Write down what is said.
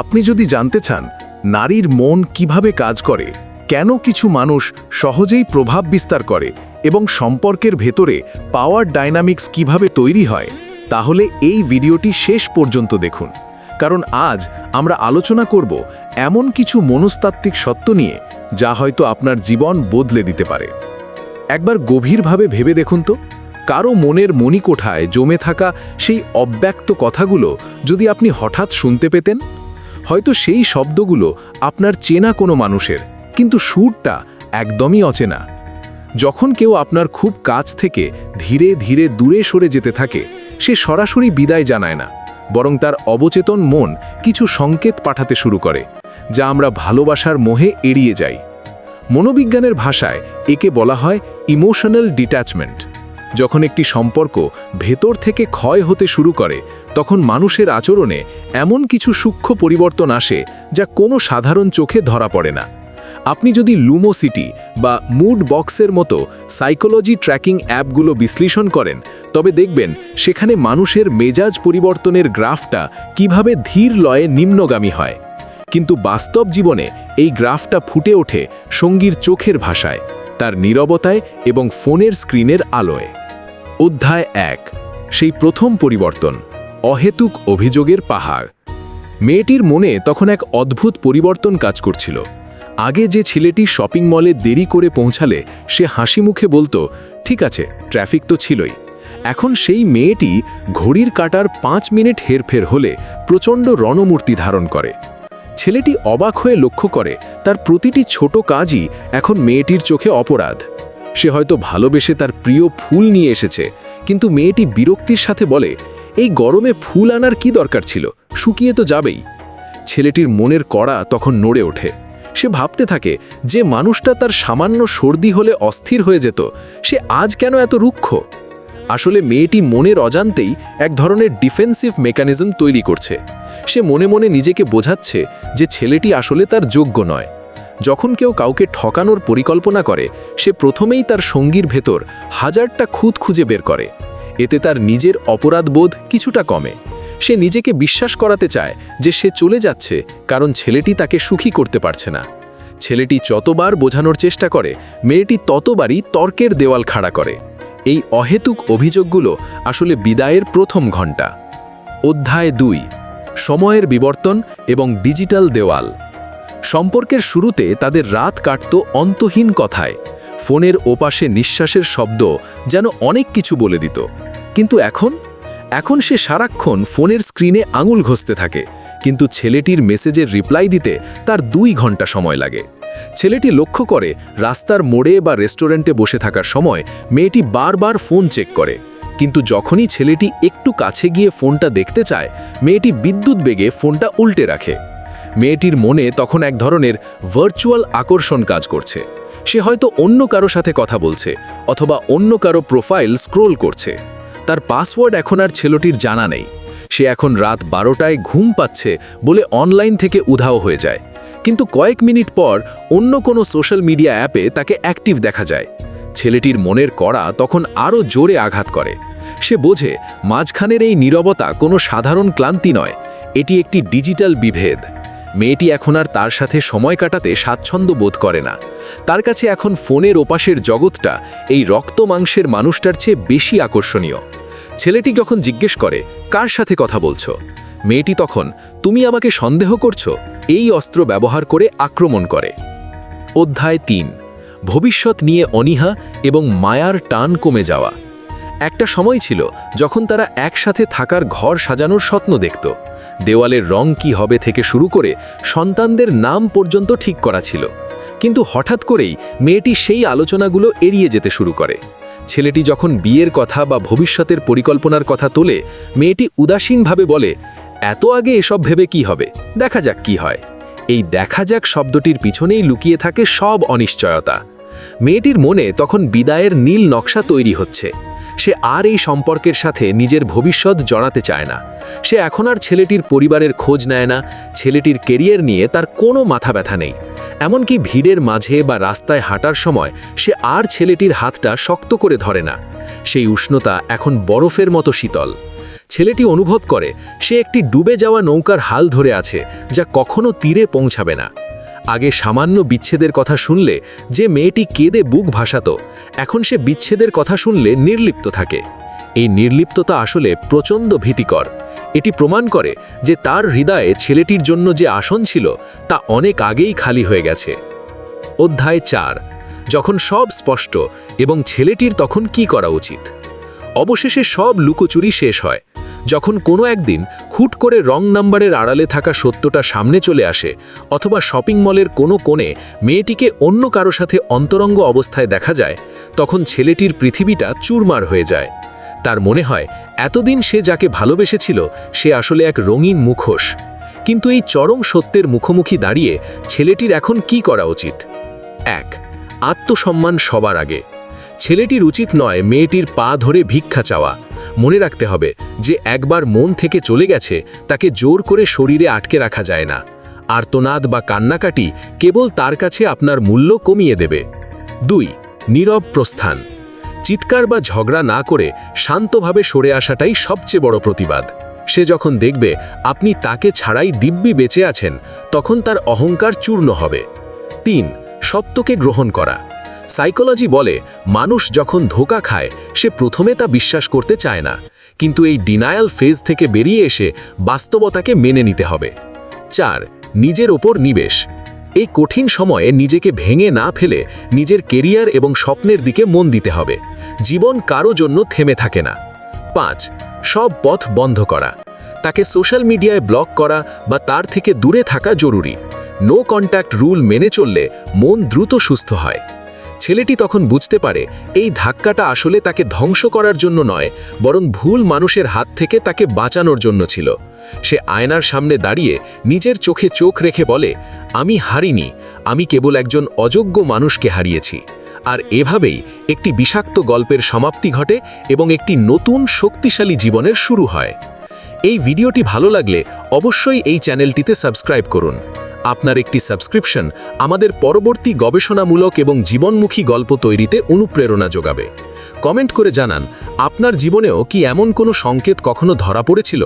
আপনি যদি জানতে চান নারীর মন কীভাবে কাজ করে, কেন কিছু মানুষ সহজেই প্রভাব বিস্তার করে এবং সম্পর্কের ভেতরে পাওয়ার ডাইনামিক্স কীভাবে তৈরি হয়, তাহলে এই ভিডিওটি শেষ পর্যন্ত দেখুন। কারণ আজ আমরা আলোচনা করব এমন কিছু মনস্তাত্ত্বিক সত্য নিয়ে, যা হয়তো আপনার জীবন বদলে দিতে পারে। একবার গভীরভাবে ভেবে দেখুন তো। কারও মনের মণিকোঠায় জমে থাকা সেই অব্যক্ত কথাগুলো যদি আপনি হঠাৎ শুনতে পেতেন হয়তো সেই শব্দগুলো আপনার চেনা কোনো মানুষের, কিন্তু সুরটা একদমই অচেনা। যখন কেউ আপনার খুব কাছ থেকে ধীরে ধীরে দূরে সরে যেতে থাকে, সে সরাসরি বিদায় জানায় না, বরং তার অবচেতন মন কিছু সংকেত পাঠাতে শুরু করে, যা আমরা ভালোবাসার মোহে এড়িয়ে যাই। মনোবিজ্ঞানের ভাষায় একে বলা হয় ইমোশনাল ডিট্যাচমেন্ট। যখন একটি সম্পর্ক ভেতর থেকে ক্ষয় হতে শুরু করে, তখন মানুষের আচরণে এমন কিছু সূক্ষ্ম পরিবর্তন আসে যা কোনো সাধারণ চোখে ধরা পড়ে না। আপনি যদি লুমোসিটি বা মুড বক্সের মতো সাইকোলজি ট্র্যাকিং অ্যাপগুলো বিশ্লেষণ করেন, তবে দেখবেন সেখানে মানুষের মেজাজ পরিবর্তনের গ্রাফটা কীভাবে ধীর লয়ে নিম্নগামী হয়। কিন্তু বাস্তব জীবনে এই গ্রাফটা ফুটে ওঠে সঙ্গীর চোখের ভাষায়, তার নীরবতায় এবং ফোনের স্ক্রিনের আলোয়। অধ্যায় এক, সেই প্রথম পরিবর্তন। অহেতুক অভিযোগের পাহাড়। মেয়েটির মনে তখন এক অদ্ভুত পরিবর্তন কাজ করছিল। আগে যে ছেলেটি শপিং মলে দেরি করে পৌঁছালে, সে হাসি মুখে বলতো, ঠিক আছে, ট্রাফিক তো ছিলই। এখন সেই মেয়েটি ঘড়ির কাটার পাঁচ মিনিট হেরফের হলে প্রচণ্ড রণমূর্তি ধারণ করে। ছেলেটি অবাক হয়ে লক্ষ্য করে, তার প্রতিটি ছোট কাজই এখন মেয়েটির চোখে অপরাধ। সে হয়তো ভালোবেসে তার প্রিয় ফুল নিয়ে এসেছে, কিন্তু মেয়েটি বিরক্তির সাথে বলে এই গরমে ফুল আনার কি দরকার ছিল? শুকিয়ে তো যাবেই। ছেলেটির মনের কড়া তখন নড়ে ওঠে। সে ভাবতে থাকে, যে মানুষটা তার সামান্য সর্দি হলে অস্থির হয়ে যেত, সে আজ কেন এত রুক্ষ? আসলে মেয়েটি মনের অজান্তেই এক ধরনের ডিফেন্সিভ মেকানিজম তৈরি করছে। সে মনে মনে নিজেকে বোঝাচ্ছে যে ছেলেটি আসলে তার যোগ্য নয়। যখন কেউ কাউকে ঠকানোর পরিকল্পনা করে, সে প্রথমেই তার সঙ্গীর ভেতর হাজারটা খুঁত খুঁজে বের করে। এতে তার নিজের অপরাধবোধ কিছুটা কমে। সে নিজেকে বিশ্বাস করাতে চায় যে সে চলে যাচ্ছে, কারণ ছেলেটি তাকে সুখী করতে পারছে না। ছেলেটি যতবার বোঝানোর চেষ্টা করে, মেয়েটি ততবারই তর্কের দেওয়াল খাড়া করে। এই অহেতুক অভিযোগগুলো আসলে বিদায়ের প্রথম ঘণ্টা। অধ্যায় দুই, সময়ের বিবর্তন এবং ডিজিটাল দেওয়াল। সম্পর্কের শুরুতে তাদের রাত কাটত অন্তহীন কথায়। ফোনের ওপাশে নিঃশ্বাসের শব্দ যেন অনেক কিছু বলে দিত। কিন্তু এখন? এখন সে সারাক্ষণ ফোনের স্ক্রিনে আঙুল ঘষতে থাকে, কিন্তু ছেলেটির মেসেজের রিপ্লাই দিতে তার দুই ঘণ্টা সময় লাগে। ছেলেটি লক্ষ্য করে রাস্তার মোড়ে বা রেস্টুরেন্টে বসে থাকার সময় মেয়েটি বারবার ফোন চেক করে। কিন্তু যখনই ছেলেটি একটু কাছে গিয়ে ফোনটা দেখতে চায়, মেয়েটি বিদ্যুৎ বেগে ফোনটা উল্টে রাখে। মেয়েটির মনে তখন এক ধরনের ভার্চুয়াল আকর্ষণ কাজ করছে। সে হয়তো অন্য কারও সাথে কথা বলছে, অথবা অন্য কারও প্রোফাইল স্ক্রোল করছে। তার পাসওয়ার্ড এখন আর ছেলেটির জানা নেই। সে এখন রাত বারোটায় ঘুম পাচ্ছে বলে অনলাইন থেকে উধাও হয়ে যায়। কিন্তু কয়েক মিনিট পর অন্য কোনো সোশ্যাল মিডিয়া অ্যাপে তাকে অ্যাক্টিভ দেখা যায়। ছেলেটির মনের কড়া তখন আরও জোরে আঘাত করে। সে বোঝে মাঝখানের এই নীরবতা কোনো সাধারণ ক্লান্তি নয়, এটি একটি ডিজিটাল বিভেদ। মেয়েটি এখন আর তার সাথে সময় কাটাতে স্বাচ্ছন্দ্য বোধ করে না। তার কাছে এখন ফোনের ওপাশের জগৎটা এই রক্ত মাংসের মানুষটার চেয়ে বেশি আকর্ষণীয়। ছেলেটি যখন জিজ্ঞেস করে, কার সাথে কথা বলছো? মেয়েটি তখন, তুমি আমাকে সন্দেহ করছ? এই অস্ত্র ব্যবহার করে আক্রমণ করে। অধ্যায় তিন, ভবিষ্যৎ নিয়ে অনীহা এবং মায়ার টান কমে যাওয়া। একটা সময় ছিল যখন তারা একসাথে থাকার ঘর সাজানোর স্বপ্ন দেখত। দেওয়ালের রং কি হবে থেকে শুরু করে সন্তানদের নাম পর্যন্ত ঠিক করা ছিল। কিন্তু হঠাৎ করেই মেয়েটি সেই আলোচনাগুলো এড়িয়ে যেতে শুরু করে। ছেলেটি যখন বিয়ের কথা বা ভবিষ্যতের পরিকল্পনার কথা তোলে, মেয়েটি উদাসীনভাবে বলে, এত আগে এসব ভেবে কি হবে? দেখা যাক কি হয়। এই দেখা যাক শব্দটির পিছনেই লুকিয়ে থাকে সব অনিশ্চয়তা। মেয়েটির মনে তখন বিদায়ের নীল নকশা তৈরি হচ্ছে। সে আর এই সম্পর্কের সাথে নিজের ভবিষ্যৎ জড়াতে চায় না। সে এখন আর ছেলেটির পরিবারের খোঁজ নেয় না, ছেলেটির কেরিয়ার নিয়ে তার কোনো মাথা ব্যথা নেই। এমনকি ভিড়ের মাঝে বা রাস্তায় হাঁটার সময় সে আর ছেলেটির হাতটা শক্ত করে ধরে না। সেই উষ্ণতা এখন বরফের মতো শীতল। ছেলেটি অনুভব করে, সে একটি ডুবে যাওয়া নৌকার হাল ধরে আছে, যা কখনো তীরে পৌঁছাবে না। আগে সামান্য বিচ্ছেদের কথা শুনলে যে মেয়েটি কেঁদে বুক ভাসাত, এখন সে বিচ্ছেদের কথা শুনলে নির্লিপ্ত থাকে। এই নির্লিপ্ততা আসলে প্রচণ্ড ভীতিকর। এটি প্রমাণ করে যে তার হৃদয়ে ছেলেটির জন্য যে আসন ছিল, তা অনেক আগেই খালি হয়ে গেছে। অধ্যায় চার। যখন সব স্পষ্ট এবং ছেলেটির তখন কি করা উচিত? অবশেষে সব লুকোচুরি শেষ হয়। যখন কোনো একদিন হুট করে রং নাম্বারের আড়ালে থাকা সত্যটা সামনে চলে আসে, অথবা শপিং মলের কোনো কোণে মেয়েটিকে অন্য কারও সাথে অন্তরঙ্গ অবস্থায় দেখা যায়, তখন ছেলেটির পৃথিবীটা চুরমার হয়ে যায়। তার মনে হয়, এতদিন সে যাকে ভালোবেসেছিল, সে আসলে এক রঙিন মুখোশ। কিন্তু এই চরম সত্যের মুখোমুখি দাঁড়িয়ে ছেলেটির এখন কি করা উচিত? এক, আত্মসম্মান সবার আগে। ছেলেটির উচিত নয় মেয়েটির পা ধরে ভিক্ষা চাওয়া। মনে রাখতে হবে যে একবার মন থেকে চলে গেছে, তাকে জোর করে শরীরে আটকে রাখা যায় না। আর্তনাদ বা কান্নাকাটি কেবল তার কাছে আপনার মূল্য কমিয়ে দেবে। দুই, নীরব প্রস্থান। চিৎকার বা ঝগড়া না করে শান্তভাবে সরে আসাটাই সবচেয়ে বড় প্রতিবাদ। সে যখন দেখবে আপনি তাকে ছাড়াই দিব্যি বেঁচে আছেন, তখন তার অহংকার চূর্ণ হবে। তিন, সত্যকে গ্রহণ করা। সাইকোলজি বলে, মানুষ যখন ধোকা খায়, সে প্রথমে তা বিশ্বাস করতে চায় না। কিন্তু এই ডিনায়াল ফেজ থেকে বেরিয়ে এসে বাস্তবতাকে মেনে নিতে হবে। চার, নিজের ওপর নিবেশ। এই কঠিন সময়ে নিজেকে ভেঙে না ফেলে নিজের কেরিয়ার এবং স্বপ্নের দিকে মন দিতে হবে। জীবন কারও জন্য থেমে থাকে না। পাঁচ, সব পথ বন্ধ করা। তাকে সোশ্যাল মিডিয়ায় ব্লক করা বা তার থেকে দূরে থাকা জরুরি। নো কন্ট্যাক্ট রুল মেনে চললে মন দ্রুত সুস্থ হয়। ছেলেটি তখন বুঝতে পারে এই ধাক্কাটা আসলে তাকে ধ্বংস করার জন্য নয়, বরং ভুল মানুষের হাত থেকে তাকে বাঁচানোর জন্য ছিল। সে আয়নার সামনে দাঁড়িয়ে নিজের চোখে চোখ রেখে বলে, আমি হারিনি, আমি কেবল একজন অযোগ্য মানুষকে হারিয়েছি। আর এভাবেই একটি বিষাক্ত গল্পের সমাপ্তি ঘটে এবং একটি নতুন শক্তিশালী জীবনের শুরু হয়। এই ভিডিওটি ভালো লাগলে অবশ্যই এই চ্যানেলটিতে সাবস্ক্রাইব করুন। আপনার একটি সাবস্ক্রিপশন আমাদের পরবর্তী গবেষণামূলক এবং জীবনমুখী গল্প তৈরিতে অনুপ্রেরণা যোগাবে। কমেন্ট করে জানান, আপনার জীবনেও কি এমন কোনো সংকেত কখনো ধরা পড়েছিল?